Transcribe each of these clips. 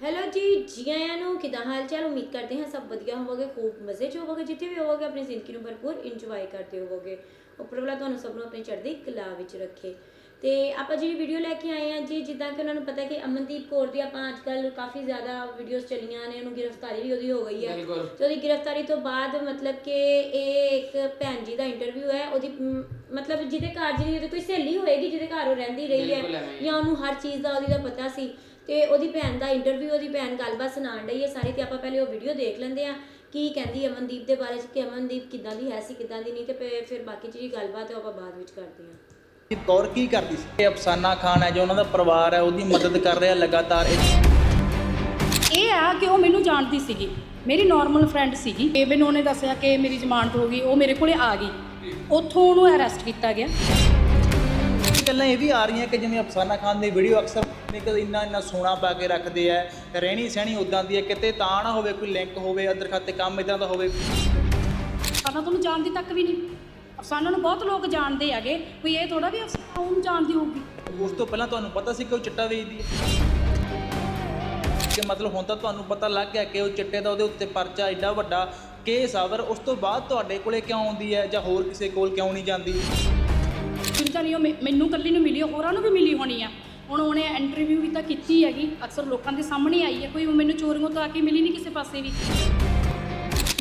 Hello ਜੀ ਜੀ ਆਇਆਂ ਨੂੰ ਕਿਦਾਂ ਹਾਲ ਚਾਲ ਉਮੀਦ ਕਰਦੇ ਹਾਂ ਸਭ ਵਧੀਆ ਹੋਵੋਗੇ ਖੂਬ ਮਜ਼ੇ 'ਚ ਹੋਵੋਗੇ ਜਿੱਥੇ ਵੀ ਹੋਵੋਗੇ ਆਪਣੀ ਜ਼ਿੰਦਗੀ ਨੂੰ ਭਰਪੂਰ ਇੰਜੋਏ ਕਰਦੇ ਹੋਵੋਗੇ ਉੱਪਰ ਵਾਲਾ ਤੁਹਾਨੂੰ ਸਭ ਨੂੰ ਆਪਣੀ ਚੜ੍ਹਦੀ ਕਲਾ ਵਿੱਚ ਰੱਖੇ ਤੇ ਆਪਾਂ ਜਿਹੜੀ ਵੀਡੀਓ ਲੈ ਕੇ ਆਏ ਹਾਂ ਜੀ ਜਿੱਦਾਂ ਕਿ ਉਹਨਾਂ ਨੂੰ ਪਤਾ ਕਿ ਅਮਨਦੀਪ ਕੌਰ ਦੀ ਆਪਾਂ ਅੱਜ ਕੱਲ ਕਾਫੀ ਜ਼ਿਆਦਾ ਵੀਡੀਓਜ਼ ਚੱਲੀਆਂ ਨੇ ਉਹਨੂੰ ਗ੍ਰਿਫਤਾਰੀ ਵੀ ਉਹਦੀ ਹੋ ਗਈ ਹੈ ਬਿਲਕੁਲ। ਤੇ ਉਹਦੀ ਗ੍ਰਿਫਤਾਰੀ ਤੋਂ ਬਾਅਦ ਮਤਲਬ ਕਿ ਇਹ ਇੱਕ ਭੈਣ ਜੀ ਦਾ ਇੰਟਰਵਿਊ ਹੈ ਉਹਦੀ ਮ, ਮਤਲਬ ਜਿਹਦੇ ਘਰ ਜਿਹਦੀ ਉਹਦੀ ਕੋਈ ਸਹੇਲੀ ਹੋਏਗੀ ਜਿਹਦੇ ਘਰ ਉਹ ਰਹਿੰਦੀ ਰਹੀ ਬਿਲਕੁਲ ਹੈ ਐਵੇਂ ਹੀ। ਜਾਂ ਉਹਨੂੰ ਹਰ ਚੀਜ਼ ਦਾ ਉਹਦੀ ਦਾ ਪਤਾ ਸੀ ਤੇ ਉਹਦੀ ਭੈਣ ਦਾ ਇੰਟਰਵਿਊ ਉਹਦੀ ਭੈਣ ਗੱਲਬਾਤ ਸੁਣਾਉਣ ਡਈ ਹੈ ਸਾਰੀ ਤੇ ਆਪਾਂ ਪਹਿਲੇ ਉਹ ਵੀਡੀਓ ਦੇਖ ਲੈਂਦੇ ਆ ਕੀ ਕਹਿੰਦੀ ਅਮਨਦੀਪ ਦੇ ਬਾਰੇ ਚ ਕਿ ਅਮਨਦੀਪ ਕਿੱਦਾਂ ਦੀ ਹੈ ਸੀ ਕਿੱਦਾਂ ਦੀ ਨਹੀਂ ਤੇ ਫਿਰ- ਬਾਕੀ ਜਿਹੜੀ ਗੱਲਬਾਤ ਹੈ ਉਹ ਆਪਾਂ ਬਾਅਦ ਵਿੱਚ ਕਰਦੇ ਹਾਂ। ਇਹ ਕੌਰ ਕੀ ਕਰਦੀ ਸੀ? ਇਹ ਅਫਸਾਨਾ ਖਾਨ ਹੈ ਜੋ ਉਹਨਾਂ ਦਾ ਪਰਿਵਾਰ ਹੈ ਉਹਦੀ ਮਦਦ ਕਰ ਰਿਹਾ ਲਗਾਤਾਰ। ਇਹ ਇਹ ਆ ਕਿ ਉਹ ਮੈਨੂੰ ਜਾਣਦੀ ਸੀਗੀ। ਮੇਰੀ ਨਾਰਮਲ ਫਰੈਂਡ ਸੀਗੀ। ਤੇ ਮੈਨੂੰ ਉਹਨੇ ਦੱਸਿਆ ਕਿ ਮੇਰੀ ਜ਼ਮਾਨਤ ਹੋ ਗਈ ਉਹ ਮੇਰੇ ਕੋਲੇ ਆ ਗਈ। ਉੱਥੋਂ ਉਹਨੂੰ ਅਰੈਸਟ ਕੀਤਾ ਗਿਆ। ਗੱਲਾਂ ਇਹ ਵੀ ਆ ਰਹੀਆਂ ਕਿ ਜਿਵੇਂ ਅਫਸਾਨਾ ਖਾਨ ਦੀ ਵੀਡੀਓ ਅਕਸਰ ਨਿਕਲ ਇੰਨਾ ਇੰਨਾ ਸੋਨਾ ਪਾ ਕੇ ਰੱਖਦੇ ਆ ਰਹਿਣੀ ਸਹਿਣੀ ਉਦਾਂ ਦੀ ਹੈ ਕਿਤੇ ਤਾਂ ਨਾ ਹੋਵੇ ਕੋਈ ਲਿੰਕ ਹੋਵੇ ਅਦਰ ਖਾਤੇ ਕੰਮ ਇਦਾਂ ਦਾ ਹੋਵੇ। ਅਫਸਾਨਾ ਤੁਹਾਨੂੰ ਜਾਣਦੀ ਤੱਕ ਵੀ ਨਹੀਂ। ਅਫਸਾਨਾ ਨੂੰ ਬਹੁਤ ਲੋਕ ਜਾਣਦੇ ਹੈਗੇ ਕੋਈ ਇਹ ਥੋੜਾ ਵੀ ਅਫਸਾਨਾ ਉਹਨੂੰ ਜਾਣਦੀ ਹੋਊਗੀ। ਉਸ ਤੋਂ ਪਹਿਲਾਂ ਤੁਹਾਨੂੰ ਪਤਾ ਸੀ ਕਿ ਉਹ ਚਿੱਟਾ ਵੇਚਦੀ ਹੈ? ਕਿ ਮਤਲਬ ਹੁਣ ਤਾਂ ਤੁਹਾਨੂੰ ਪਤਾ ਲੱਗ ਗਿਆ ਕਿ ਉਹ ਚਿੱਟੇ ਦਾ ਉਹਦੇ ਉੱਤੇ ਪਰਚਾ ਐਡਾ ਵੱਡਾ ਕੇਸ ਆ ਪਰ ਉਸ ਤੋਂ ਬਾਅਦ ਤੁਹਾਡੇ ਕੋਲੇ ਕਿਉਂ ਆਉਂਦੀ ਹੈ ਜਾਂ ਹੋਰ ਕਿਸੇ ਕੋਲ ਕਿਉਂ ਨਹੀਂ ਜਾਂਦੀ? ਚਿੰਤਾ ਨਹੀਂ ਉਹ ਮੈ- ਮੈਨੂੰ ਕੱਲੀ ਨੂੰ ਮਿਲੀ ਹੋਰਾਂ ਨੂੰ ਵੀ ਮਿਲੀ ਹੋਣੀ ਆ। ਹੁਣ ਉਹਨੇ ਇੰਟਰਵਿਊ ਵੀ ਤਾਂ ਕੀਤੀ ਹੈਗੀ ਅਕਸਰ ਲੋਕਾਂ ਦੇ ਸਾਹਮਣੇ ਆਈ ਹੈ ਕੋਈ ਮੈਨੂੰ ਚੋਰੀਆਂ ਤੋਂ ਆ ਕੇ ਮਿਲੀ ਨਹੀਂ ਕਿਸੇ ਪਾਸੇ ਵੀ।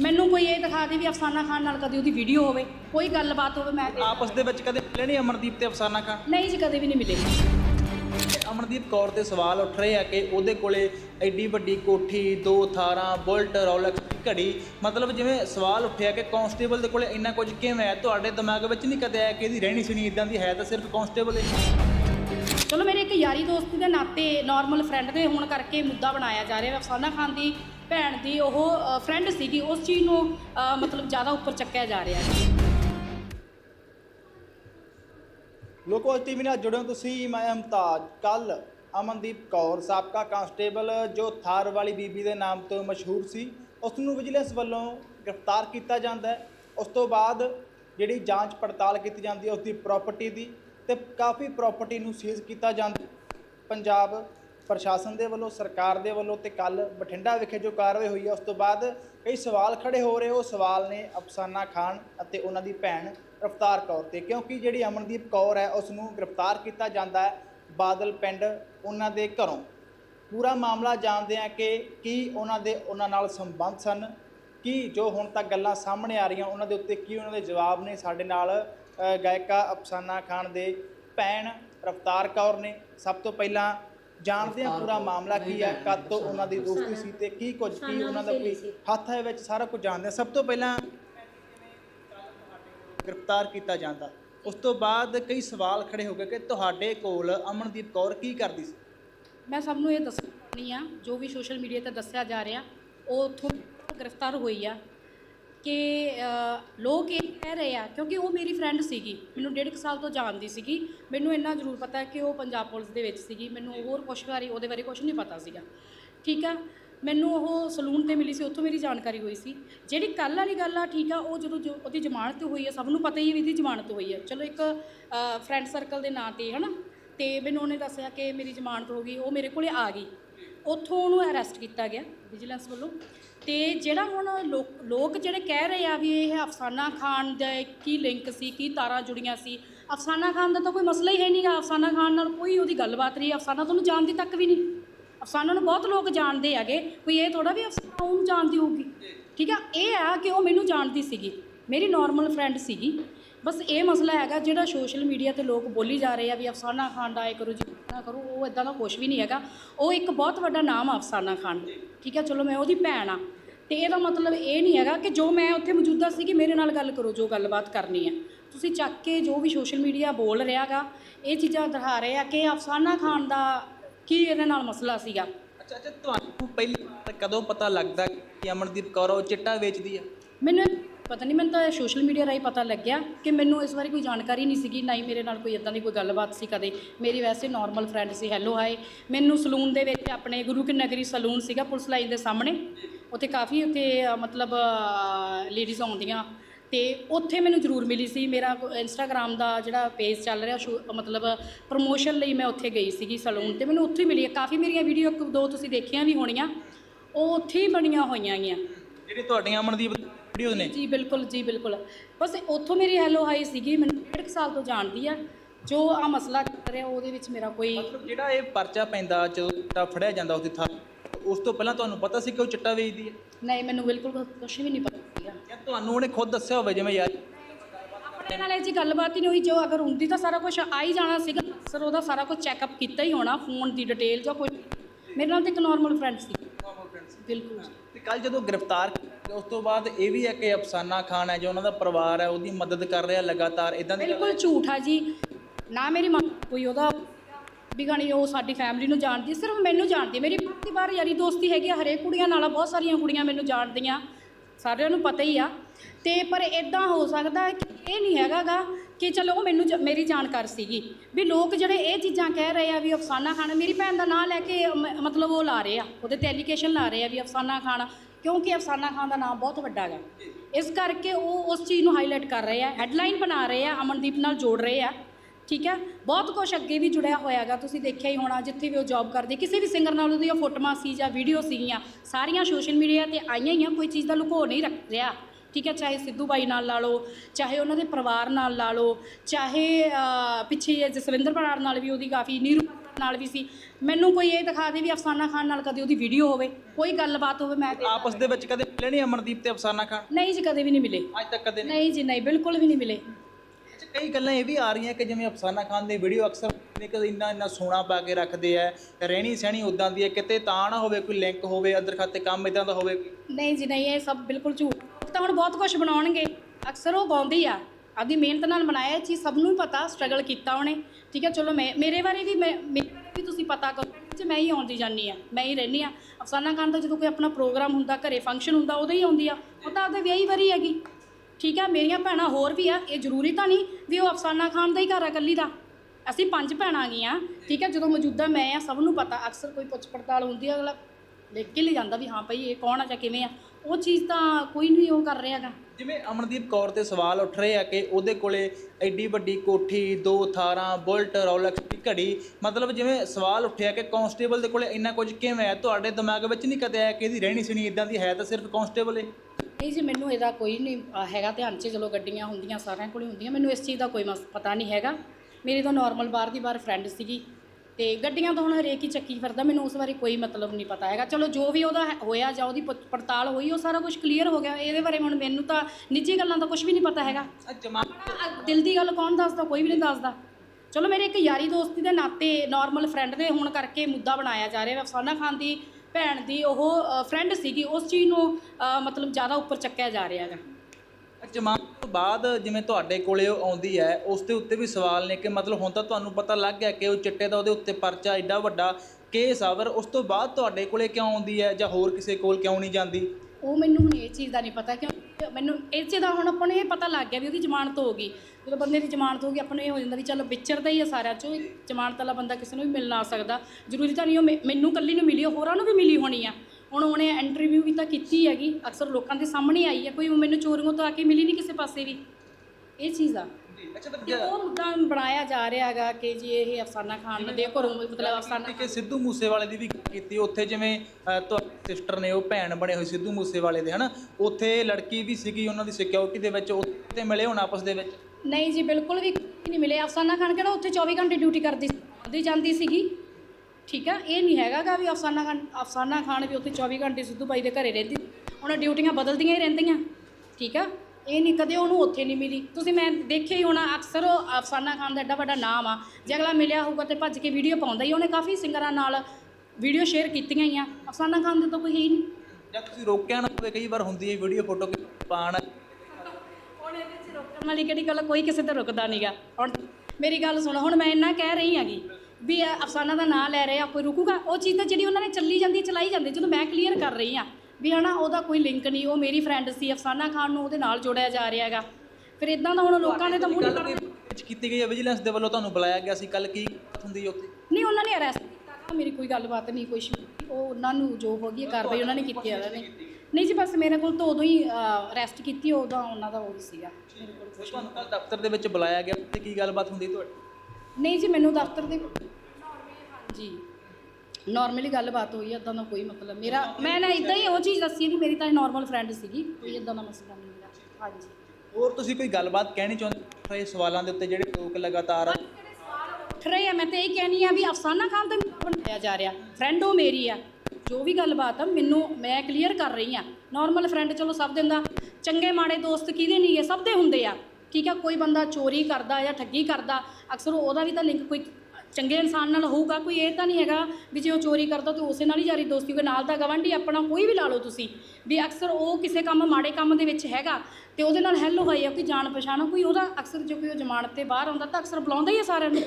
ਮੈਨੂੰ ਕੋਈ ਇਹ ਦਿਖਾ ਦੇ ਵੀ ਅਫਸਾਨਾ ਖਾਨ ਨਾਲ ਕਦੇ ਉਹਦੀ ਵੀਡੀਓ ਹੋਵੇ ਕੋਈ ਗੱਲਬਾਤ ਹੋਵੇ ਮੈਂ ਆਪਸ ਦੇ ਵਿੱਚ ਕਦੇ ਮਿਲੇ ਨਹੀਂ ਅਮਰਦੀਪ ਤੇ ਅਫਸਾਨਾ ਖਾਨ? ਨਹੀਂ ਜੀ ਕਦੇ ਵੀ ਨਹੀਂ ਮਿਲੇ। ਅਮਨਦੀਪ ਕੌਰ ਤੇ ਸਵਾਲ ਉੱਠ ਰਹੇ ਆ ਕਿ ਉਹਦੇ ਕੋਲੇ ਐਡੀ ਵੱਡੀ ਕੋਠੀ ਦੋ ਥਾਰਾਂ ਬੁਲਟ ਰੌਲਕਸ ਦੀ ਘੜੀ। ਮਤਲਬ ਜਿਵੇਂ ਸਵਾਲ ਉੱਠਿਆ ਕਿ ਕਾਂਸਟੇਬਲ ਦੇ ਕੋਲੇ ਇੰਨਾ ਕੁਝ ਕਿਵੇਂ ਹੈ ਤੁਹਾਡੇ ਦਿਮਾਗ ਵਿੱਚ ਨਹੀਂ ਕਦੇ ਆਇਆ ਕਿ ਇਹਦੀ ਰਹਿਣੀ ਸੁਣੀ ਇਦਾਂ ਦੀ ਹੈ ਤਾਂ ਸਿਰਫ ਕਾਂਸਟੇਬਲ ਹੈ। ਚਲੋ ਮੇਰੇ ਇੱਕ ਯਾਰੀ ਦੋਸਤੀ ਦੇ ਨਾਤੇ ਨਾਰਮਲ ਫਰੈਂਡ ਦੇ ਹੋਣ ਕਰਕੇ ਮੁੱਦਾ ਬਣਾਇਆ ਜਾ ਰਿਹਾ ਅਫਸਾਨਾ ਖਾਨ ਦੀ ਭੈਣ ਦੀ ਉਹ ਫਰੈਂਡ ਸੀਗੀ ਉਸ ਚੀਜ਼ ਨੂੰ ਮਤਲਬ ਜ਼ਿਆਦਾ ਉੱਪਰ ਚੱਕਿਆ ਜਾ ਰਿਹਾ ਹੈ। ਲੋਕੋ ਅੱਜ ਟੀਵੀ ਨਾਲ ਜੁੜੇ ਹੋ ਤੁਸੀਂ ਮੈਂ ਹਮਤਾਜ ਕੱਲ ਅਮਨਦੀਪ ਕੌਰ ਸਾਬਕਾ ਕਾਂਸਟੇਬਲ ਜੋ ਥਾਰ ਵਾਲੀ ਬੀਬੀ ਦੇ ਨਾਮ ਤੋਂ ਮਸ਼ਹੂਰ ਸੀ। ਉਸ ਨੂੰ ਵਿਜੀਲੈਂਸ ਵੱਲੋਂ ਗ੍ਰਿਫਤਾਰ ਕੀਤਾ ਜਾਂਦਾ ਹੈ। ਉਸ ਤੋਂ ਬਾਅਦ ਜਿਹੜੀ ਜਾਂਚ ਪੜਤਾਲ ਕੀਤੀ ਜਾਂਦੀ ਹੈ ਉਸ ਦੀ ਪ੍ਰਾਪਰਟੀ ਦੀ ਤੇ ਕਾਫੀ ਪ੍ਰਾਪਰਟੀ ਨੂੰ ਸੀਜ਼ ਕੀਤਾ ਜਾਂਦਾ ਪੰਜਾਬ ਪ੍ਰਸ਼ਾਸਨ ਦੇ ਵੱਲੋਂ, ਸਰਕਾਰ ਦੇ ਵੱਲੋਂ ਤੇ ਕੱਲ ਬਠਿੰਡਾ ਵਿਖੇ ਜੋ ਕਾਰਵਾਈ ਹੋਈ ਹੈ, ਉਸ ਤੋਂ ਬਾਅਦ ਕਈ ਸਵਾਲ ਖੜੇ ਹੋ ਰਹੇ। ਉਹ ਸਵਾਲ ਨੇ ਅਫਸਾਨਾ ਖਾਨ ਅਤੇ ਉਹਨਾਂ ਦੀ ਭੈਣ ਰਫਤਾਰ ਕੌਰ ਤੇ, ਕਿਉਂਕਿ ਜਿਹੜੀ ਅਮਨਦੀਪ ਕੌਰ ਹੈ ਉਸ ਨੂੰ ਗ੍ਰਿਫਤਾਰ ਕੀਤਾ ਜਾਂਦਾ ਹੈ ਬਾਦਲ ਪਿੰਡ ਉਹਨਾਂ ਦੇ ਘਰੋਂ। ਪੂਰਾ ਮਾਮਲਾ ਜਾਣਦੇ ਆ ਕਿ ਕੀ ਉਹਨਾਂ ਦੇ ਉਹਨਾਂ ਨਾਲ ਸੰਬੰਧ ਸਨ ਕੀ ਜੋ ਹੁਣ ਤੱਕ ਗੱਲਾਂ ਸਾਹਮਣੇ ਆ ਰਹੀਆਂ ਉਹਨਾਂ ਦੇ ਉੱਤੇ ਕੀ ਉਹਨਾਂ ਦੇ ਜਵਾਬ ਨੇ ਸਾਡੇ ਨਾਲ ਗਾਇਕਾ ਅਫਸਾਨਾ ਖਾਨ ਦੇ ਭੈਣ ਰਫਤਾਰ ਕੌਰ ਨੇ। ਸਭ ਤੋਂ ਪਹਿਲਾਂ ਜਾਣਦੇ ਆ ਪੂਰਾ ਮਾਮਲਾ ਕੀ ਹੈ ਕਦ ਤੋਂ ਉਹਨਾਂ ਦੀ ਦੋਸਤੀ ਸੀ ਤੇ ਕੀ ਕੁਝ ਕੀ ਉਹਨਾਂ ਦਾ ਕੋਈ। ਹੱਥ ਹੈ ਵਿੱਚ ਸਾਰਾ ਕੁਝ ਜਾਣਦੇ ਆ ਸਭ ਤੋਂ ਪਹਿਲਾਂ ਗ੍ਰਿਫਤਾਰ ਕੀਤਾ ਜਾਂਦਾ। ਉਸ ਤੋਂ ਬਾਅਦ ਕਈ ਸਵਾਲ ਖੜੇ ਹੋ ਗਏ ਕਿ ਤੁਹਾਡੇ ਕੋਲ ਅਮਨਦੀਪ ਕੌਰ ਕੀ ਕਰਦੀ ਸੀ? ਮੈਂ ਸਭ ਨੂੰ ਇਹ ਦੱਸਣੀ ਚਾਹੁੰਦੀ ਆ ਜੋ ਵੀ ਸੋਸ਼ਲ ਮੀਡੀਆ ਤੇ ਦੱਸਿਆ ਜਾ ਰਿਹਾ, ਉਹ ਉੱਥੋਂ ਗ੍ਰਿਫਤਾਰ ਹੋਈ ਆ ਕਿ ਲੋਕ ਇਹ ਕਹਿ ਰਹੇ ਆ, ਕਿਉਂਕਿ ਉਹ ਮੇਰੀ ਫਰੈਂਡ ਸੀਗੀ, ਮੈਨੂੰ ਡੇਢ ਕੁ ਸਾਲ ਤੋਂ ਜਾਣਦੀ ਸੀਗੀ, ਮੈਨੂੰ ਇੰਨਾ ਜ਼ਰੂਰ ਪਤਾ ਕਿ ਉਹ ਪੰਜਾਬ ਪੁਲਿਸ ਦੇ ਵਿੱਚ ਸੀਗੀ, ਮੈਨੂੰ ਹੋਰ ਕੁਛ ਬਾਰੇ, ਉਹਦੇ ਬਾਰੇ ਕੁਝ ਨਹੀਂ ਪਤਾ ਸੀਗਾ, ਠੀਕ ਆ? ਮੈਨੂੰ ਉਹ ਸਲੂਨ ਤੇ ਮਿਲੀ ਸੀ, ਉੱਥੋਂ ਮੇਰੀ ਜਾਣਕਾਰੀ ਹੋਈ ਸੀ, ਜਿਹੜੀ ਕੱਲ੍ਹ ਵਾਲੀ ਗੱਲ ਆ, ਠੀਕ ਆ, ਉਹ ਜਦੋਂ ਜੋ, ਉਹਦੀ ਜ਼ਮਾਨਤ ਹੋਈ ਆ, ਸਭ ਨੂੰ ਪਤਾ ਹੀ ਹੈ ਵੀ ਇਹਦੀ ਜ਼ਮਾਨਤ ਹੋਈ ਹੈ ਚਲੋ ਇੱਕ ਫਰੈਂਡ ਸਰਕਲ ਦੇ ਨਾਂ ਤੇ, ਹਨਾ? ਤੇ ਮੈਨੂੰ ਉਹਨੇ ਦੱਸਿਆ ਕਿ ਮੇਰੀ ਜ਼ਮਾਨਤ ਹੋ ਗਈ, ਉਹ ਮੇਰੇ ਕੋਲੇ ਆ ਗਈ। ਉੱਥੋਂ ਉਹਨੂੰ ਅਰੈਸਟ ਕੀਤਾ ਗਿਆ ਵਿਜੀਲੈਂਸ ਵੱਲੋਂ। ਤੇ ਜਿਹੜਾ ਹੁਣ ਲੋਕ ਲੋਕ ਜਿਹੜੇ ਕਹਿ ਰਹੇ ਆ ਵੀ ਇਹ ਅਫਸਾਨਾ ਖਾਨ ਦਾ ਕੀ ਲਿੰਕ ਸੀ, ਕੀ ਤਾਰਾਂ ਜੁੜੀਆਂ ਸੀ, ਅਫਸਾਨਾ ਖਾਨ ਦਾ ਤਾਂ ਕੋਈ ਮਸਲਾ ਹੀ ਹੈ ਨਹੀਂਗਾ ਅਫਸਾਨਾ ਖਾਨ ਨਾਲ ਕੋਈ ਉਹਦੀ ਗੱਲਬਾਤ ਨਹੀਂ, ਅਫਸਾਨਾ ਤੁਹਾਨੂੰ ਜਾਣਦੀ ਤੱਕ ਵੀ ਨਹੀਂ। ਅਫਸਾਨਾ ਨੂੰ ਬਹੁਤ ਲੋਕ ਜਾਣਦੇ ਹੈਗੇ ਕੋਈ ਇਹ ਥੋੜਾ ਵੀ ਅਫਸਾਨਾ ਉਹਨੂੰ ਜਾਣਦੀ ਹੋਊਗੀ। ਠੀਕ ਆ, ਇਹ ਆ ਕਿ ਉਹ ਮੈਨੂੰ ਜਾਣਦੀ ਸੀਗੀ। ਮੇਰੀ ਨਾਰਮਲ ਫਰੈਂਡ ਸੀਗੀ। ਬਸ ਇਹ ਮਸਲਾ ਹੈਗਾ ਜਿਹੜਾ ਸੋਸ਼ਲ ਮੀਡੀਆ ਤੇ ਲੋਕ ਬੋਲੀ ਜਾ ਰਹੇ ਆ ਵੀ ਅਫਸਾਨਾ ਖਾਨ ਦਾ ਇਹ ਕਰੋ ਜੀ ਨਾ ਕਰੋ ਉਹ ਇਦਾਂ ਦਾ ਕੁਝ ਵੀ ਨਹੀਂ ਹੈਗਾ। ਉਹ ਇੱਕ ਬਹੁਤ ਵੱਡਾ ਨਾਮ ਆ ਅਫਸਾਨਾ ਖਾਨ। ਠੀਕ ਹੈ ਚਲੋ ਮੈਂ ਉਹਦੀ ਭੈਣ ਆ। ਤੇ ਇਹਦਾ ਮਤਲਬ ਇਹ ਨਹੀਂ ਹੈਗਾ ਕਿ ਜੋ ਮੈਂ ਉੱਥੇ ਮੌਜੂਦਾ ਸੀ ਕਿ ਮੇਰੇ ਨਾਲ ਗੱਲ ਕਰੋ ਜੋ ਗੱਲਬਾਤ ਕਰਨੀ ਹੈ। ਤੁਸੀਂ ਚੱਕ ਕੇ ਜੋ ਵੀ ਸੋਸ਼ਲ ਮੀਡੀਆ ਬੋਲ ਰਿਹਾਗਾ ਇਹ ਚੀਜ਼ਾਂ ਦਿਖਾ ਰਹੇ ਆ ਕਿ ਅਫਸਾਨਾ ਖਾਨ ਦਾ ਕੀ ਇਹਦੇ ਨਾਲ ਮਸਲਾ ਸੀਗਾ। ਅੱਛਾ ਅੱਛਾ ਤੁਹਾਨੂੰ ਪਹਿਲੀ ਵਾਰ ਕਦੋਂ ਪਤਾ ਲੱਗਦਾ ਕਿ ਅਮਨਦੀਪ ਕੌਰ ਉਹ ਚਿੱਟਾ ਵੇਚਦੀ ਹੈ ਮੈਨੂੰ ਪਤਾ ਨਹੀਂ ਮੈਨੂੰ ਤਾਂ ਸੋਸ਼ਲ ਮੀਡੀਆ ਰਾਹੀਂ ਪਤਾ ਲੱਗਿਆ ਕਿ ਮੈਨੂੰ ਇਸ ਬਾਰੇ ਕੋਈ ਜਾਣਕਾਰੀ ਨਹੀਂ ਸੀਗੀ ਨਾ ਹੀ ਮੇਰੇ ਨਾਲ ਕੋਈ ਇਦਾਂ ਦੀ ਕੋਈ ਗੱਲਬਾਤ ਸੀ ਕਦੇ। ਮੇਰੀ ਵੈਸੇ ਨਾਰਮਲ ਫਰੈਂਡ ਸੀ ਹੈਲੋ ਹਾਏ ਮੈਨੂੰ ਸਲੂਨ ਦੇ ਵਿੱਚ ਆਪਣੇ ਗੁਰੂ ਕੀ ਨਗਰੀ ਸਲੂਨ ਸੀਗਾ ਪੁਲਿਸ ਲਾਈਨ ਦੇ ਸਾਹਮਣੇ। ਉੱਥੇ ਕਾਫੀ ਉੱਥੇ ਅ, ਮਤਲਬ ਲੇਡੀਜ਼ ਆਉਂਦੀਆਂ। ਤੇ ਉੱਥੇ ਮੈਨੂੰ ਜ਼ਰੂਰ ਮਿਲੀ ਸੀ। ਮੇਰਾ ਇੰਸਟਾਗ੍ਰam ਦਾ ਜਿਹੜਾ ਪੇਜ ਚੱਲ ਰਿਹਾ ਸ਼ੂ- ਮਤਲਬ ਪ੍ਰੋਮੋਸ਼ਨ ਲਈ ਮੈਂ ਉੱਥੇ ਗਈ ਸੀਗੀ ਸਲੂਨ ਤੇ। ਮੈਨੂੰ ਉੱਥੇ ਹੀ ਮਿਲੀ ਹੈ। ਕਾਫੀ ਮੇਰੀਆਂ ਵੀਡੀਓ ਇੱਕ ਦੋ ਤੁਸੀਂ ਦੇਖੀਆਂ ਵੀ ਹੋਣੀਆਂ। ਉਹ ਉੱਥੇ ਹੀ ਬਣੀਆਂ ਹੋਈਆਂ ਗੀਆਂ। ਜਿਹੜੀ ਤੁਹਾਡੀਆਂ ਅਮਨਦੀਪ ਵੀਡੀਓਜ਼ ਨੇ? ਜੀ ਬਿਲਕੁਲ ਜੀ ਬਿਲਕੁਲ। ਬਸ ਉੱਥੋਂ ਮੇਰੀ ਹੈਲੋ ਹਾਈ ਸੀਗੀ ਮੈਨੂੰ ਡੇਢ ਕੁ ਸਾਲ ਤੋਂ ਜਾਣਦੀ ਆ। ਜੋ ਆ ਮਸਲਾ ਚੱਲ ਰਿਹਾ ਉਹਦੇ ਵਿੱਚ ਮੇਰਾ ਕੋਈ ਮਤਲਬ ਜਿਹੜਾ ਇਹ ਪਰਚਾ ਪੈਂਦਾ ਜਦੋਂ ਚਿੱਟਾ ਫੜਿਆ ਜਾਂਦਾ ਉਹਦੀ ਥਾਂ ਉਸ ਤੋਂ ਪਹਿਲਾਂ ਤੁਹਾਨੂੰ ਪਤਾ ਸੀ ਕਿ ਉਹ ਚਿੱਟਾ ਵੇਚਦੀ ਹੈ? ਨਹੀਂ ਮੈਨੂੰ ਬਿਲਕੁਲ ਕੁਛ ਵੀ ਨਹੀਂ ਪਤਾ ਸੀਗਾ। ਜਾਂ ਤੁਹਾਨੂੰ ਉਹਨੇ ਖੁਦ ਦੱਸਿਆ ਹੋਵੇ ਜਿਵੇਂ ਯਾਰ ਆਪਣੇ ਨਾਲ ਇਹ ਜੀ ਗੱਲਬਾਤ ਹੀ ਨਹੀਂ ਹੋਈ ਜੋ ਅਗਰ ਹੁੰਦੀ ਤਾਂ ਸਾਰਾ ਕੁਝ ਆ ਹੀ ਜਾਣਾ ਸੀਗਾ। ਸਰ ਉਹਦਾ ਸਾਰਾ ਕੁਝ ਚੈੱਕਅਪ ਕੀਤਾ ਹੀ ਹੋਣਾ ਫੋਨ ਦੀ ਡਿਟੇਲ ਜਾਂ ਕੋਈ ਮੇਰੇ ਨਾਲ ਤਾਂ ਇੱਕ ਨਾਰਮਲ ਫਰੈਂਡ ਸੀ। ਬਿਲਕੁਲ। ਤੇ ਕੱਲ ਜਦੋਂ ਗ੍ਰਿਫਤਾਰ ਉਸ ਤੋਂ ਬਾਅਦ ਇਹ ਵੀ ਹੈ ਕਿ ਅਫਸਾਨਾ ਖਾਨ ਹੈ ਜੋ ਉਹਨਾਂ ਦਾ ਪਰਿਵਾਰ ਹੈ ਉਹਦੀ ਮਦਦ ਕਰ ਰਿਹਾ ਲਗਾਤਾਰ। ਇਦਾਂ ਦੀ ਬਿਲਕੁਲ ਝੂਠ ਆ ਜੀ। ਨਾ ਮੇਰੀ ਮਾਂ ਕੋਈ ਉਹਦਾ ਵੀ ਗਾਣੀ ਉਹ ਸਾਡੀ ਫੈਮਿਲੀ ਨੂੰ ਜਾਣਦੀ ਸਿਰਫ ਮੈਨੂੰ ਜਾਣਦੀ ਮੇਰੀ ਬਾਕੀ ਯਾਰੀ ਦੋਸਤੀ ਹੈਗੀ ਆ ਹਰੇਕ ਕੁੜੀਆਂ ਨਾਲ ਆ, ਬਹੁਤ ਸਾਰੀਆਂ ਕੁੜੀਆਂ ਮੈਨੂੰ ਜਾਣਦੀਆਂ। ਸਾਰਿਆਂ ਨੂੰ ਪਤਾ ਹੀ ਆ। ਤੇ ਪਰ ਇਦਾਂ ਹੋ ਸਕਦਾ ਹੈ ਕਿ ਇਹ ਨਹੀਂ ਹੈਗਾਗਾ ਕਿ ਚਲੋ ਉਹ ਮੈਨੂੰ ਜ- ਮੇਰੀ ਜਾਣਕਾਰ ਸੀਗੀ। ਵੀ ਲੋਕ ਜਿਹੜੇ ਇਹ ਚੀਜ਼ਾਂ ਕਹਿ ਰਹੇ ਆ ਵੀ ਅਫਸਾਨਾ ਖਾਨ ਮੇਰੀ ਭੈਣ ਦਾ ਨਾਂ ਲੈ ਕੇ ਮ- ਮਤਲਬ ਉਹ ਲਾ ਰਹੇ ਆ। ਉਹਦੇ ਤੇ ਐਲੀਗੇਸ਼ਨ ਲਾ ਰਹੇ ਆ ਵੀ ਅਫਸਾਨਾ ਖਾਨ ਕਿਉਂਕਿ ਅਫਸਾਨਾ ਖਾਨ ਦਾ ਨਾਮ ਬਹੁਤ ਵੱਡਾ ਹੈਗਾ ਇਸ ਕਰਕੇ ਉਹ ਉਸ ਚੀਜ਼ ਨੂੰ ਹਾਈਲਾਈਟ ਕਰ ਰਹੇ ਆ ਹੈਡਲਾਈਨ ਬਣਾ ਰਹੇ ਆ, ਅਮਨਦੀਪ ਨਾਲ ਜੋੜ ਰਹੇ ਆ। ਠੀਕ ਹੈ? ਬਹੁਤ ਕੁਝ ਅੱਗੇ ਵੀ ਜੁੜਿਆ ਹੋਇਆ ਹੈਗਾ ਤੁਸੀਂ ਦੇਖਿਆ ਹੀ ਹੋਣਾ, ਜਿੱਥੇ ਵੀ ਉਹ ਜੌਬ ਕਰਦੇ, ਕਿਸੇ ਵੀ ਸਿੰਗਰ ਨਾਲ ਉਹਦੀਆਂ ਫੋਟੋਆਂ ਸੀ ਜਾਂ ਵੀਡੀਓ ਸੀਗੀਆਂ, ਸਾਰੀਆਂ ਸੋਸ਼ਲ ਮੀਡੀਆ ਤੇ ਆਈਆਂ ਹੀ ਆ, ਕੋਈ ਚੀਜ਼ ਦਾ ਲੁਕੋ ਨਹੀਂ ਰੱਖ ਰਿਹਾ। ਠੀਕ ਹੈ? ਚਾਹੇ ਸਿੱਧੂ ਬਾਈ ਨਾਲ ਲਾ ਲਓ, ਚਾਹੇ ਉਹਨਾਂ ਦੇ ਪਰਿਵਾਰ ਨਾਲ ਲਾ ਲਓ, ਚਾਹੇ ਪਿੱਛੇ ਜਿਹੇ ਜਸਵਿੰਦਰ ਬਰਾੜ ਨਾਲ ਵੀ ਉਹਦੀ ਕਾਫੀ, ਨੀਰੂ ਨਾਲ ਵੀ ਸੀ। ਮੈਨੂੰ ਕੋਈ ਇਹ ਦਿਖਾ ਦੇ ਵੀ ਅਫਸਾਨਾ ਖਾਨ ਨਾਲ ਕਦੇ ਉਹਦੀ ਵੀਡੀਓ ਹੋਵੇ ਕੋਈ ਗੱਲਬਾਤ ਹੋਵੇ ਮੈਂ ਤੇ- ਆਪਸ ਦੇ ਵਿੱਚ ਕਦੇ ਮਿਲੇ ਨਹੀਂ ਅਮਨਦੀਪ ਤੇ ਅਫਸਾਨਾ ਖਾਨ? ਨਹੀਂ ਜੀ ਕਦੇ ਵੀ ਨਹੀਂ ਮਿਲੇ। ਅੱਜ ਤੱਕ ਕਦੇ ਨਹੀਂ ਨਹੀਂ ਜੀ ਨਹੀਂ ਬਿਲਕੁਲ ਵੀ ਨਹੀਂ ਮਿਲੇ। ਅੱਛਾ, ਕਈ ਗੱਲਾਂ ਇਹ ਵੀ ਆ ਰਹੀਆਂ ਕਿ ਜਿਵੇਂ ਅਫਸਾਨਾ ਖਾਨ ਦੀ ਵੀਡੀਓ ਅਕਸਰ ਨੇ ਕਦੇ ਇੰਨਾ ਇੰਨਾ ਸੋਨਾ ਪਾ ਕੇ ਰੱਖਦੇ ਆ ਰਹਿਣੀ ਸਹਿਣੀ ਉਦਾਂ ਦੀ ਹੈ ਕਿਤੇ ਤਾਂ ਨਾ ਹੋਵੇ ਕੋਈ ਲਿੰਕ ਹੋਵੇ ਅਦਰ ਖਾਤੇ ਕੰਮ ਇਦਾਂ ਦਾ ਹੋਵੇ ਕੋਈ। ਨਹੀਂ ਜੀ ਨਹੀਂ ਇਹ ਸਭ ਬਿਲਕੁਲ ਝੂਠ। ਤਾਂ ਹੁਣ ਬਹੁਤ ਕੁਝ ਬਣਾਉਣਗੇ। ਅਕਸਰ ਉਹ ਗਾਉਂਦੇ ਹੀ ਆ। ਆਪਦੀ ਮਿਹਨਤ ਨਾਲ ਬਣਾਇਆ ਇਹ ਚੀਜ਼ ਸਭ ਨੂੰ ਹੀ ਪਤਾ ਸਟਰਗਲ ਕੀਤਾ ਉਹਨੇ। ਠੀਕ ਹੈ, ਚਲੋ ਮੈਂ ਮੇਰੇ ਬਾਰੇ ਵੀ ਮੈਂ ਮੇਰੇ ਵੀ ਤੁਸੀਂ ਪਤਾ ਕਰੋ। ਚ ਮੈਂ ਹੀ ਆਉਂਦੀ ਜਾਂਦੀ ਆ ਮੈਂ ਹੀ ਰਹਿੰਦੀ ਆ ਅਫਸਾਨਾ ਖਾਨ ਦਾ ਜਦੋਂ ਕੋਈ ਆਪਣਾ ਪ੍ਰੋਗਰਾਮ ਹੁੰਦਾ, ਘਰੇ ਫੰਕਸ਼ਨ ਹੁੰਦਾ, ਉਦੋਂ ਹੀ ਆਉਂਦੀ ਆ ਉਹ ਤਾਂ ਆਪਦੇ ਵਿਆਹੀ ਵਾਰੀ ਹੈਗੀ। ਠੀਕ ਹੈ, ਮੇਰੀਆਂ ਭੈਣਾਂ ਹੋਰ ਵੀ ਆ, ਇਹ ਜ਼ਰੂਰੀ ਤਾਂ ਨਹੀਂ ਵੀ ਉਹ ਅਫਸਾਨਾ ਖਾਨ ਦਾ ਹੀ ਘਰ ਆ, ਇਕੱਲੀ ਦਾ। ਅਸੀਂ ਪੰਜ ਭੈਣਾਂ ਗਈਆਂ, ਠੀਕ ਹੈ, ਜਦੋਂ ਮੌਜੂਦਾ ਮੈਂ ਆ, ਸਭ ਨੂੰ ਪਤਾ, ਅਕਸਰ ਕੋਈ ਪੁੱਛ ਪੜਤਾਲ ਹੁੰਦੀ ਆ, ਅਗਲਾ ਲਿਖ ਕੇ ਲੈ ਜਾਂਦਾ ਵੀ ਹਾਂ ਭਾਈ ਇਹ ਕੌਣ ਆ ਜਾਂ ਕਿਵੇਂ ਆ। ਉਹ ਚੀਜ਼ ਤਾਂ ਕੋਈ ਨਹੀਂ ਉਹ ਕਰ ਰਿਹਾ ਹੈਗਾ। ਜਿਵੇਂ ਅਮਨਦੀਪ ਕੌਰ ਤੇ ਸਵਾਲ ਉੱਠ ਰਹੇ ਆ ਕਿ ਉਹਦੇ ਕੋਲੇ ਐਡੀ ਵੱਡੀ ਕੋਠੀ ਦੋ ਥਾਰਾਂ ਬੁਲਟ ਰੌਲਕਸ ਦੀ ਘੜੀ ਮਤਲਬ ਜਿਵੇਂ ਸਵਾਲ ਉੱਠਿਆ ਕਿ ਕਾਂਸਟੇਬਲ ਦੇ ਕੋਲੇ ਇੰਨਾ ਕੁਝ ਕਿਵੇਂ ਹੈ? ਤੁਹਾਡੇ ਦਿਮਾਗ ਵਿੱਚ ਨਹੀਂ ਕਦੇ ਆਇਆ ਕਿ ਇਹਦੀ ਰਹਿਣੀ ਸਣੀ ਇਦਾਂ ਦੀ ਹੈ ਤਾਂ ਸਿਰਫ ਕਾਂਸਟੇਬਲ ਏ? ਨਹੀਂ ਜੀ ਮੈਨੂੰ ਇਹਦਾ ਕੋਈ ਨਹੀਂ ਅ, ਹੈਗਾ ਧਿਆਨ 'ਚ। ਚਲੋ ਗੱਡੀਆਂ ਹੁੰਦੀਆਂ ਸਾਰਿਆਂ ਕੋਲ ਹੀ ਹੁੰਦੀਆਂ। ਮੈਨੂੰ ਇਸ ਚੀਜ਼ ਦਾ ਕੋਈ ਮਸ ਪਤਾ ਨਹੀਂ ਹੈਗਾ। ਮੇਰੀ ਤਾਂ ਨਾਰਮਲ ਬਾਹਰ ਦੀ ਬਾਹਰ ਫਰੈਂਡ ਸੀਗੀ। ਤੇ ਗੱਡੀਆਂ ਤਾਂ ਹੁਣ ਹਰੇਕ ਹੀ ਚੱਕੀ ਫਿਰਦਾ ਮੈਨੂੰ ਉਸ ਬਾਰੇ ਕੋਈ ਮਤਲਬ ਨਹੀਂ ਪਤਾ ਹੈਗਾ। ਚਲੋ ਜੋ ਵੀ ਉਹਦਾ ਹੈ- ਹੋਇਆ ਜਾਂ ਉਹਦੀ ਪ- ਪੜਤਾਲ ਹੋਈ ਉਹ ਸਾਰਾ ਕੁਝ ਕਲੀਅਰ ਹੋ ਗਿਆ। ਇਹਦੇ ਬਾਰੇ ਹੁਣ ਮੈਨੂੰ ਤਾਂ ਨਿੱਜੀ ਗੱਲਾਂ ਦਾ ਕੁਝ ਵੀ ਨਹੀਂ ਪਤਾ ਹੈਗਾ। ਜਮਾ ਅ, ਦਿਲ ਦੀ ਗੱਲ ਕੌਣ ਦੱਸਦਾ? ਕੋਈ ਵੀ ਨਹੀਂ ਦੱਸਦਾ। ਚਲੋ ਮੇਰੇ ਇੱਕ ਯਾਰੀ ਦੋਸਤੀ ਦੇ ਨਾਤੇ ਨਾਰਮਲ ਫਰੈਂਡ ਦੇ ਹੋਣ ਕਰਕੇ ਮੁੱਦਾ ਬਣਾਇਆ ਜਾ ਰਿਹਾ। ਅਫਸਾਨਾ ਖਾਨ ਦੀ ਭੈਣ ਦੀ ਉਹ ਫਰੈਂਡ ਸੀਗੀ ਉਸ ਚੀਜ਼ ਨੂੰ ਅ, ਮਤਲਬ ਜ਼ਿਆਦਾ ਉੱਪਰ ਚੱਕਿਆ ਜਾ ਰਿਹਾ ਹੈਗਾ। ਜਮਾਨਤ ਤੋਂ ਬਾਅਦ ਜਿਵੇਂ ਤੁਹਾਡੇ ਕੋਲੇ ਉਹ ਆਉਂਦੀ ਹੈ, ਉਸ ਦੇ ਉੱਤੇ ਵੀ ਸਵਾਲ ਨੇ ਕਿ ਮਤਲਬ ਹੁਣ ਤਾਂ ਤੁਹਾਨੂੰ ਪਤਾ ਲੱਗ ਗਿਆ ਕਿ ਉਹ ਚਿੱਟੇ ਦਾ ਉਹਦੇ ਉੱਤੇ ਪਰਚਾ ਐਡਾ ਵੱਡਾ ਕੇਸ ਆ, ਪਰ ਉਸ ਤੋਂ ਬਾਅਦ ਤੁਹਾਡੇ ਕੋਲੇ ਕਿਉਂ ਆਉਂਦੀ ਹੈ ਜਾਂ ਹੋਰ ਕਿਸੇ ਕੋਲ ਕਿਉਂ ਨਹੀਂ ਜਾਂਦੀ? ਉਹ ਮੈਨੂੰ ਹੁਣ ਇਹ ਚੀਜ਼ ਦਾ ਨਹੀਂ ਪਤਾ ਕਿਉਂ ਮੈਨੂੰ ਇਹ ਚੀਜ਼ ਦਾ ਹੁਣ ਆਪਾਂ ਨੂੰ ਇਹ ਪਤਾ ਲੱਗ ਗਿਆ ਵੀ ਉਹਦੀ ਜ਼ਮਾਨਤ ਹੋ ਗਈ। ਜਦੋਂ ਬੰਦੇ ਦੀ ਜ਼ਮਾਨਤ ਹੋ ਗਈ, ਆਪਾਂ ਨੂੰ ਇਹ ਹੋ ਜਾਂਦਾ ਵੀ ਚਲੋ ਵਿਚਰਦਾ ਹੀ ਆ ਸਾਰਿਆਂ ਚੋਂ, ਜ਼ਮਾਨਤ ਵਾਲਾ ਬੰਦਾ ਕਿਸੇ ਨੂੰ ਵੀ ਮਿਲ ਨਾ ਸਕਦਾ। ਜ਼ਰੂਰੀ ਤਾਂ ਨਹੀਂ ਉਹ ਮੈ- ਮੈਨੂੰ ਕੱਲੀ ਨੂੰ ਮਿਲੀ ਉਹ ਹੋਰਾਂ ਨੂੰ ਵੀ ਮਿਲੀ ਹੋਣੀ ਆ। ਹੁਣ ਉਹਨੇ ਇੰਟਰਵਿਊ ਵੀ ਤਾਂ ਕੀਤੀ ਹੈਗੀ ਅਕਸਰ ਲੋਕਾਂ ਦੇ ਸਾਹਮਣੇ ਆਈ ਹੈ ਕੋਈ ਮੈਨੂੰ ਚੋਰੀਆਂ ਤੋਂ ਆ ਕੇ ਮਿਲੀ ਨਹੀਂ ਕਿਸੇ ਪਾਸੇ ਵੀ। ਇਹ ਚੀਜ਼ ਆ। ਅੱਛਾ ਤਾਂ ਉਹ ਮੁੱਦਾ ਬਣਾਇਆ ਜਾ ਰਿਹਾ ਹੈਗਾ ਕਿ ਜੀ ਇਹ ਅਫਸਾਨਾ ਖਾਨ ਦੇ ਘਰੋਂ ਮਤਲਬ ਅਫਸਾਨਾ ਕਿ ਸਿੱਧੂ ਮੂਸੇਵਾਲੇ ਦੀ ਵੀ ਕੀਤੀ ਉੱਥੇ ਜਿਵੇਂ ਤੁਹਾਡੀ ਸਿਸਟਰ ਨੇ ਉਹ ਭੈਣ ਬਣੇ ਹੋਏ ਸਿੱਧੂ ਮੂਸੇਵਾਲੇ ਦੇ ਹਨਾ? ਉੱਥੇ ਲੜਕੀ ਵੀ ਸੀਗੀ ਉਹਨਾਂ ਦੀ ਸਿਕਿਉਰਿਟੀ ਦੇ ਵਿੱਚ ਉੱਥੇ ਮਿਲੇ ਹੁਣ ਆਪਸ ਦੇ ਵਿੱਚ? ਨਹੀਂ ਜੀ ਬਿਲਕੁਲ ਵੀ ਨਹੀਂ ਮਿਲੇ। ਅਫਸਾਨਾ ਖਾਨ ਕਿਹੜਾ ਉੱਥੇ 24 ਘੰਟੇ ਡਿਊਟੀ ਕਰਦੀ ਸੀ ਆਉਂਦੀ ਜਾਂਦੀ ਸੀਗੀ। ਠੀਕ ਆ ਇਹ ਨਹੀਂ ਹੈਗਾਗਾ ਵੀ ਅਫਸਾਨਾ ਖਾਨ ਅਫਸਾਨਾ ਖਾਨ ਵੀ ਉੱਥੇ 24 ਘੰਟੇ ਸਿੱਧੂ ਬਾਈ ਦੇ ਘਰੇ ਰਹਿੰਦੀ ਉਹਨਾਂ ਡਿਊਟੀਆਂ ਬਦਲਦੀਆਂ ਹੀ ਰਹਿੰਦੀਆਂ ਠੀਕ ਆ? ਇਹ ਨਹੀਂ ਕਦੇ ਉਹਨੂੰ ਉੱਥੇ ਨਹੀਂ ਮਿਲੀ। ਤੁਸੀਂ ਮੈਂ ਦੇਖਿਆ ਹੀ ਹੋਣਾ ਅਕਸਰ ਉਹ ਅਫਸਾਨਾ ਖਾਨ ਦਾ ਐਡਾ ਵੱਡਾ ਨਾਮ ਆ ਜੇ ਅਗਲਾ ਮਿਲਿਆ ਹੋਊਗਾ ਤੇ ਭੱਜ ਕੇ ਵੀਡੀਓ ਪਾਉਂਦਾ ਹੀ ਉਹਨੇ ਕਾਫੀ ਸਿੰਗਰਾਂ ਨਾਲ ਵੀਡੀਓ ਸ਼ੇਅਰ ਕੀਤੀਆਂ ਹੀ ਆ। ਅਫਸਾਨਾ ਖਾਨ ਦੇ ਤਾਂ ਕੋਈ ਹੈ ਹੀ ਨਹੀਂ। ਜਾਂ ਤੁਸੀਂ ਰੋਕਿਆ ਨਾ ਹੋਵੇ ਕਈ ਵਾਰ ਹੁੰਦੀ ਹੈ ਵੀਡੀਓ ਫੋਟੋ ਪਾਣ ਹੁਣ ਇਹਦੇ 'ਚ ਰੋਕਣ ਵਾਲੀ ਕਿਹੜੀ ਗੱਲ? ਕੋਈ ਕਿਸੇ ਤੇ ਰੁਕਦਾ ਨਹੀਂਗਾ ਹੁਣ ਮੇਰੀ ਗੱਲ ਸੁਣੋ ਹੁਣ ਮੈਂ ਇੰਨਾ ਕਹਿ ਰਹੀ ਹੈਗੀ ਵੀ ਇਹ ਅਫਸਾਨਾ ਦਾ ਨਾਂ ਲੈ ਰਹੇ ਆ ਕੋਈ ਰੁਕੂਗਾ? ਉਹ ਚੀਜ਼ ਤਾਂ ਜਿਹੜੀ ਉਹਨਾਂ ਨੇ ਚੱਲੀ ਜਾਂਦੀ ਹੈ, ਚਲਾਈ ਜਾਂਦੀ ਹੈ। ਜਦੋਂ ਮੈਂ ਕਲੀਅਰ ਕਰ ਰਹੀ ਆ ਵੀ ਹਨਾ ਉਹਦਾ ਕੋਈ ਲਿੰਕ ਨਹੀਂ ਉਹ ਮੇਰੀ ਫਰੈਂਡ ਸੀ ਅਫਸਾਨਾ ਖਾਨ ਨੂੰ ਉਹਦੇ ਨਾਲ ਜੋੜਿਆ ਜਾ ਰਿਹਾ ਹੈਗਾ। ਫਿਰ ਇਦਾਂ ਦਾ ਹੁਣ ਲੋਕਾਂ ਨੇ ਤਾਂ ਮੂੰਹ ਕੱਲ ਕੋਈ ਵਿੱਚ ਕੀਤੀ ਗਈ ਹੈ ਵਿਜੀਲੈਂਸ ਦੇ ਵੱਲੋਂ ਤੁਹਾਨੂੰ ਬੁਲਾਇਆ ਗਿਆ ਸੀ ਕੱਲ ਕੀ ਹੁੰਦੀ ਹੈ ਉੱਥੇ? ਨਹੀਂ ਉਹਨਾਂ ਨੇ ਅਰੈਸਟ ਕੀਤਾ ਗਾ, ਮੇਰੀ ਕੋਈ ਗੱਲਬਾਤ ਨਹੀਂ ਕੁਛ ਵੀ। ਉਹ ਉਹਨਾਂ ਨੂੰ ਜੋ ਹੋ ਗਈ ਹੈ ਕਾਰਵਾਈ ਉਹਨਾਂ ਨੇ ਕੀਤੀ ਆ ਨੇ ਨਹੀਂ ਜੀ ਬਸ ਮੇਰੇ ਕੋਲ ਤਾਂ ਉਦੋਂ ਹੀ ਅਰੈਸਟ ਕੀਤੀ ਉਦੋਂ ਉਹਨਾਂ ਦਾ ਉਹ ਸੀਗਾ। ਕੋਲ ਤੁਹਾਨੂੰ ਕੱਲ੍ਹ ਦਫ਼ਤਰ ਦੇ ਵਿੱਚ ਬੁਲਾਇਆ ਗਿਆ ਤੇ ਕੀ ਗੱਲਬਾਤ ਹੁੰਦੀ ਤੁਹਾਡੀ? ਨਹੀਂ ਜੀ ਮੈਨੂੰ ਦਫ਼ਤਰ ਦੇ ਜੀ ਨਾਰਮਲੀ ਗੱਲਬਾਤ ਹੋਈ ਇਦਾਂ ਦਾ ਕੋਈ ਮਤਲਬ ਮੇਰਾ ਮੈਂ ਨਾ ਇਦਾਂ ਹੀ ਉਹ ਚੀਜ਼ ਦੱਸੀ ਨਹੀਂ ਮੇਰੀ ਤਾਂ ਨਾਰਮਲ ਫਰੈਂਡ ਸੀਗੀ ਕੋਈ ਇਦਾਂ ਦਾ ਮਸਲਾ ਨਹੀਂ ਮੇਰਾ। ਹਾਂਜੀ। ਹੋਰ ਤੁਸੀਂ ਕੋਈ ਗੱਲਬਾਤ ਕਹਿਣੀ ਚਾਹੁੰਦੇ ਹੋ? ਇਹ ਸਵਾਲਾਂ ਦੇ ਉੱਤੇ ਜਿਹੜੇ ਲੋਕ ਲਗਾਤਾਰ ਉੱਠ ਰਹੇ ਆ ਮੈਂ ਤੇ ਇਹ ਕਹਿਣੀ ਆ ਵੀ ਅਫਸਾਨਾ ਖਾਨ ਤੇ ਬਣਾਇਆ ਜਾ ਰਿਹਾ। ਫਰੈਂਡ ਉਹ ਮੇਰੀ ਆ। ਜੋ ਵੀ ਗੱਲਬਾਤ ਆ ਮੈਨੂੰ ਮੈਂ ਕਲੀਅਰ ਕਰ ਰਹੀ ਆ। ਨਾਰਮਲ ਫਰੈਂਡ ਚਲੋ ਸਭ ਦੇ ਹੁੰਦਾ। ਚੰਗੇ ਮਾੜੇ ਦੋਸਤ ਕਿਹਦੇ ਨਹੀਂ ਹੈ ਸਭ ਦੇ ਹੁੰਦੇ ਆ। ਠੀਕ ਆ ਕੋਈ ਬੰਦਾ ਚੋਰੀ ਕਰਦਾ ਜਾਂ ਠੱਗੀ ਕਰਦਾ, ਅਕਸਰ ਉਹਦਾ ਵੀ ਤਾਂ ਲਿੰਕ ਕੋਈ ਚੰਗੇ ਇਨਸਾਨ ਨਾਲ ਹੋਊਗਾ ਕੋਈ ਇਹ ਤਾਂ ਨਹੀਂ ਹੈਗਾ ਵੀ ਜੇ ਉਹ ਚੋਰੀ ਕਰਦਾ ਤੇ ਉਸੇ ਨਾਲ ਹੀ ਯਾਰੀ ਦੋਸਤੀ ਹੋਵੇ ਨਾਲ ਦਾ ਗਵਾਂਢੀ ਆਪਣਾ ਕੋਈ ਵੀ ਲਾ ਲਓ ਤੁਸੀਂ। ਵੀ ਅਕਸਰ ਉਹ ਕਿਸੇ ਕੰਮ ਮਾੜੇ ਕੰਮ ਦੇ ਵਿੱਚ ਹੈਗਾ ਤੇ ਉਹਦੇ ਨਾਲ ਹੈਲੋ ਹੋਈ ਆ ਕੋਈ ਜਾਣ ਪਛਾਣ ਕੋਈ ਉਹਦਾ ਅਕਸਰ ਜੇ ਕੋਈ ਉਹ ਜ਼ਮਾਨਤ ਤੇ ਬਾਹਰ ਆਉਂਦਾ ਤਾਂ ਅਕਸਰ ਬੁਲਾਉਂਦਾ ਹੀ ਆ ਸਾਰਿਆਂ ਨੂੰ।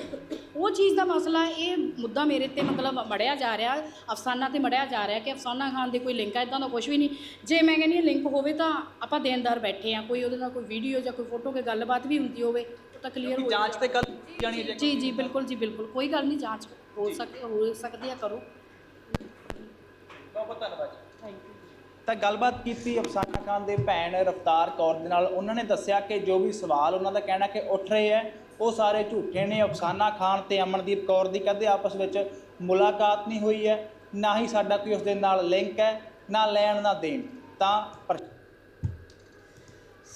ਉਹ ਚੀਜ਼ ਦਾ ਮਸਲਾ ਇਹ ਮੁੱਦਾ ਮੇਰੇ ਤੇ ਮਤਲਬ ਮੜਿਆ ਜਾ ਰਿਹਾ ਅਫਸਾਨਾ ਤੇ ਮੜਿਆ ਜਾ ਰਿਹਾ ਕਿ ਅਫਸਾਨਾ ਖਾਨ ਦੇ ਕੋਈ ਲਿੰਕ ਆ ਇਦਾਂ ਦਾ ਕੁਝ ਵੀ ਨਹੀਂ। ਜੇ ਮੈਂ ਕਹਿੰਦੀ ਲਿੰਕ ਹੋਵੇ ਤਾਂ ਆਪਾਂ ਦੇਣਦਾਰ ਬੈਠੇ ਆ ਕੋਈ ਉਹਦੇ ਨਾਲ ਕੋਈ ਵੀਡੀਓ ਜਾਂ ਕੋਈ ਫੋਟੋ ਕੇ ਗੱਲਬਾਤ ਵੀ ਹੁੰਦੀ ਹੋਵੇ ਤਾਂ ਕਲੀਅਰ ਹੋ ਜਾਂਚ ਤੇ ਕੱਲ ਜਾਣੀ ਜੀ ਜੀ ਬਿਲਕੁਲ ਜੀ ਬਿਲਕੁਲ। ਕੋਈ ਗੱਲ ਨਹੀਂ ਜਾਂਚ ਹੋ ਸਕ ਹੋ ਸਕਦੀ ਆ ਕਰੋ। ਬਹੁਤ ਬਹੁਤ ਧੰਨਵਾਦ ਜੀ। ਥੈਂਕ ਯੂ ਤਾਂ ਗੱਲਬਾਤ ਕੀਤੀ ਅਫਸਾਨਾ ਖਾਨ ਦੇ ਭੈਣ ਰਫਤਾਰ ਕੌਰ ਦੇ ਨਾਲ। ਉਹਨਾਂ ਨੇ ਦੱਸਿਆ ਕਿ ਜੋ ਵੀ ਸਵਾਲ ਉਹਨਾਂ ਦਾ ਕਹਿਣਾ ਕਿ ਉੱਠ ਰਹੇ ਹੈ ਉਹ ਸਾਰੇ ਝੂਠੇ ਨੇ। ਅਫਸਾਨਾ ਖਾਨ ਤੇ ਅਮਨਦੀਪ ਕੌਰ ਦੀ ਕਦੇ ਆਪਸ ਵਿੱਚ ਮੁਲਾਕਾਤ ਨਹੀਂ ਹੋਈ ਹੈ। ਨਾ ਹੀ ਸਾਡਾ ਕੋਈ ਉਸ ਦੇ ਨਾਲ ਲਿੰਕ ਹੈ ਨਾ ਲੈਣ ਨਾ ਦੇਣ। ਤਾਂ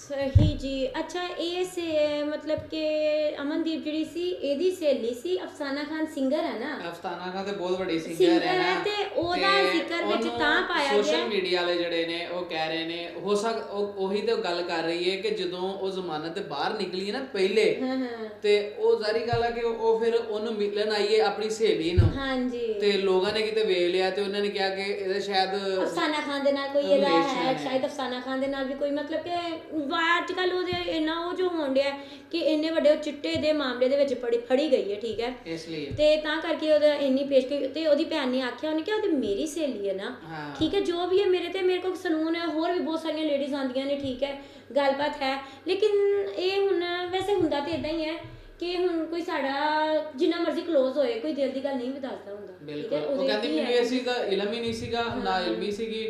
ਸਹੀ ਜੀ। ਅੱਛਾ ਇਹ ਸੇ ਮਤਲਬ ਕਿ ਅਮਨਦੀਪ ਜਿਹੜੀ ਸੀ ਇਹਦੀ ਸਹੇਲੀ ਸੀ ਅਫਸਾਨਾ ਖਾਨ ਸਿੰਗਰ ਹੈ ਨਾ? ਅਫਸਾਨਾ ਖਾਨ ਤੇ ਬਹੁਤ ਵੱਡੀ ਸਿੰਗਰ ਹੈ ਨਾ। ਤੇ ਉਹਦਾ ਜ਼ਿਕਰ ਵਿੱਚ ਤਾਂ ਪਾਇਆ ਗਿਆ। ਸੋਸ਼ਲ ਮੀਡੀਆ ਵਾਲੇ ਜਿਹੜੇ ਨੇ ਉਹ ਕਹਿ ਰਹੇ ਨੇ ਹੋ ਸਕ ਉਹ ਤੇ ਗੱਲ ਕਰ ਰਹੀ ਹੈ ਕਿ ਜਦੋਂ ਉਹ ਜ਼ਮਾਨਤ ਤੇ ਬਾਹਰ ਨਿਕਲੀ ਹੈ ਨਾ ਪਹਿਲੇ ਤੇ ਉਹ ਜ਼ਾਰੀ ਗੱਲ ਆ ਕਿ ਉਹ ਫਿਰ ਉਹਨੂੰ ਮਿਲਣ ਆਈ ਹੈ ਆਪਣੀ ਸਹੇਲੀ ਨੂੰ। ਹਾਂਜੀ। ਤੇ ਲੋਕਾਂ ਨੇ ਕਿਤੇ ਵੇਖ ਲਿਆ ਤੇ ਉਹਨਾਂ ਨੇ ਕਿਹਾ ਕਿ ਇਹਦਾ ਸ਼ਾਇਦ ਅਫਸਾਨਾ ਖਾਨ ਦੇ ਨਾਲ ਕੋਈ ਇਹਦਾ ਹੈ। ਸ਼ਾਇਦ ਅਫਸਾਨਾ ਖਾਨ ਦੇ ਨਾਲ ਵੀ ਕੋਈ ਮਤਲਬ ਕਿ ਵਾ- ਅੱਜ ਕੱਲ ਉਹਦੇ ਇੰਨਾ ਉਹ ਜੋ ਹੋਣ ਡਿਆ ਕਿ ਇੰਨੇ ਵੱਡੇ ਉਹ ਚਿੱਟੇ ਦੇ ਮਾਮਲੇ ਦੇ ਵਿੱਚ ਫੜੀ ਫੜੀ ਗਈ ਹੈ ਠੀਕ ਹੈ। ਇਸ ਲਈ। ਤੇ ਤਾਂ ਕਰਕੇ ਉਹਦਾ ਇੰਨੀ ਪੇਸ਼ ਤੇ ਉਹਦੀ ਭੈਣ ਨੇ ਆਖਿਆ ਉਹਨੇ ਕਿਹਾ ਉਹ ਤੇ ਮੇਰੀ ਸਹੇਲੀ ਹੈ ਨਾ। ਠੀਕ ਹੈ ਜੋ ਵੀ ਹੈ ਮੇਰੇ ਤੇ ਮੇਰੇ ਕੋਲ ਸਲੂਨ ਹੈ ਹੋਰ ਵੀ ਬਹੁਤ ਸਾਰੀਆਂ ਲੇਡੀਜ਼ ਆਉਂਦੀਆਂ ਨੇ ਠੀਕ ਹੈ ਗੱਲਬਾਤ ਹੈ। ਲੇਕਿਨ ਇਹ ਹੁਣ ਵੈਸੇ ਹੁੰਦਾ ਤੇ ਇਦਾਂ ਹੀ ਹੈ ਕਿ ਹੁਣ ਕੋਈ ਸਾਡਾ ਜਿੰਨਾ ਮਰਜ਼ੀ ক্লোਜ਼ ਹੋਏ ਕੋਈ ਦਿਲ ਦੀ ਗੱਲ ਨਹੀਂ ਵੀ ਦੱਸਦਾ ਹੁੰਦਾ ਠੀਕ ਹੈ ਉਹ ਕਹਿੰਦੀ ਮੈਨੂੰ ਇਹ ਚੀਜ਼ ਦਾ ਇਲਮ ਹੀ ਨਹੀਂ ਸੀਗਾ ਨਾ ਇਲਮੀ ਸੀਗੀ।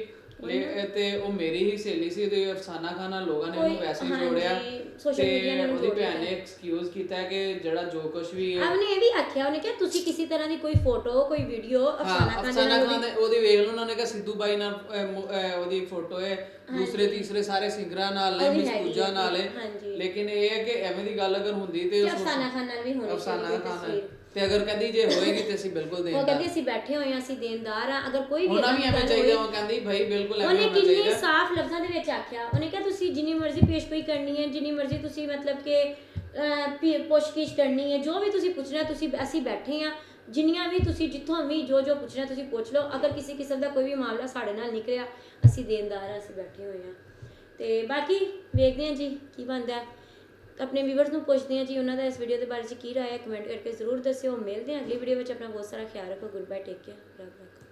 ਲੇ- ਤੇ ਉਹ ਮੇਰੀ ਹੀ ਸਹੇਲੀ ਸੀ ਤੇ ਅਫਸਾਨਾ ਖਾਨ ਲੋਕਾਂ ਨੇ ਉਹਨੂੰ ਵੈਸੇ ਹੀ ਜੋੜਿਆ। ਤੇ ਨੇ ਉਹਦੀ ਭੈਣ ਨੇ ਹੈ। ਐਕਸਕਿਊਜ਼ ਕੀਤਾ ਹੈ ਕਿ ਜਿਹੜਾ ਜੋ ਕੁਝ ਵੀ ਆ ਉਹਨੇ ਇਹ ਵੀ ਆਖਿਆ ਉਹਨੇ ਕਿਹਾ ਤੁਸੀਂ ਕਿਸੇ ਤਰ੍ਹਾਂ ਦੀ ਕੋਈ ਫੋਟੋ ਕੋਈ ਵੀਡੀਓ ਹਾਂ ਅਫਸਾਨਾ ਖਾਨ ਅਫਸਾਨਾ ਖਾਨ ਉਹਦੀ- ਵੇਖ ਲਓ ਉਹਨਾਂ ਨੇ ਕਿਹਾ ਸਿੱਧੂ ਬਾਈ ਨਾਲ ਉਹਦੀ ਫੋਟੋ ਹੈ। ਦੂਸਰੇ ਤੀਸਰੇ ਸਾਰੇ ਸਿੰਗਰਾਂ ਨਾਲ ਹੈ ਉਹਦੀ ਮਿਸ ਹੈਗੀ ਪੂਜਾ ਹੈ, ਨਾਲ ਹੈ। ਲੇਕਿਨ ਇਹ ਹੈ ਕਿ ਐਵੇਂ ਦੀ ਗੱਲ ਅਗਰ ਹੁੰਦੀ ਤੇ ਅਫਸਾਨਾ ਖਾਨ ਨਾਲ ਵੀ ਹੋਣੀ ਅਫਸਾਨਾ ਖਾਨ। ਤੇ ਅਗਰ ਕਹਿੰਦੀ ਜੇ ਹੋਏਗੀ ਤੇ ਅਸੀਂ ਬਿਲਕੁਲ ਉਹ ਦੇਂਦਾ ਕਹਿੰਦੀ ਅਸੀਂ ਬੈਠੇ ਹੋਏ ਹਾਂ ਅਸੀਂ ਦੇਣਦਾਰ ਆ ਅਗਰ ਕੋਈ ਵੀ ਉਹਨਾਂ ਵੀ ਐਵੇਂ ਚਾਹੀਦਾ ਉਹ ਕਹਿੰਦੀ ਭਾਈ ਬਿਲਕੁਲ ਐਵੇਂ ਉਹਨੇ ਕਿੰਨੇ ਸਾਫ਼ ਲਫ਼ਜ਼ਾਂ ਦੇ ਵਿੱਚ ਆਖਿਆ। ਉਹਨੇ ਕਿਹਾ ਤੁਸੀਂ ਜਿੰਨੀ ਮਰਜ਼ੀ ਪੇਸ਼ਗੋਈ ਕਰਨੀ ਹੈ ਜਿੰਨੀ ਮਰਜ਼ੀ ਤੁਸੀਂ ਮਤਲਬ ਕਿ ਪੁੱਛਗਿੱਛ ਕਰਨੀ ਹੈ ਜੋ ਵੀ ਤੁਸੀਂ ਪੁੱਛਣਾ ਤੁਸੀਂ ਅਸੀਂ ਬੈਠੇ ਹਾਂ। ਜਿੰਨੀਆਂ ਵੀ ਤੁਸੀਂ ਜਿੱਥੋਂ ਵੀ ਜੋ ਜੋ ਪੁੱਛਣਾ ਤੁਸੀਂ ਪੁੱਛ ਲਓ। ਅਗਰ ਕਿਸੇ ਕਿਸਮ ਦਾ ਕੋਈ ਵੀ ਮਾਮਲਾ ਸਾਡੇ ਨਾਲ ਨਿਕਲਿਆ ਅਸੀਂ ਦੇਣਦਾਰ ਹਾਂ ਅਸੀਂ ਬੈਠੇ ਹੋਏ ਹਾਂ। ਤੇ ਬਾਕੀ ਵੇਖਦੇ ਹਾਂ ਜੀ ਕੀ ਬਣਦਾ ਹੈ। ਆਪਣੇ ਵੀਵਰਸ ਨੂੰ ਪੁੱਛਦੇ ਹਾਂ ਜੀ ਉਹਨਾਂ ਦਾ ਇਸ ਵੀਡੀਓ ਦੇ ਬਾਰੇ ਚ ਕੀ ਰਾਏ ਹੈ ਕਮੈਂਟ ਕਰਕੇ ਜ਼ਰੂਰ ਦੱਸਿਓ। ਮਿਲਦੇ ਹਾਂ ਅਗਲੀ ਵੀਡੀਓ ਵਿੱਚ, ਆਪਣਾ ਬਹੁਤ ਸਾਰਾ ਖਿਆਲ ਰੱਖੋ। ਗੁੱਡ ਬਾਏ ਟੇਕ ਕੇਅਰ ਰੱਬ ਰੱਖੋ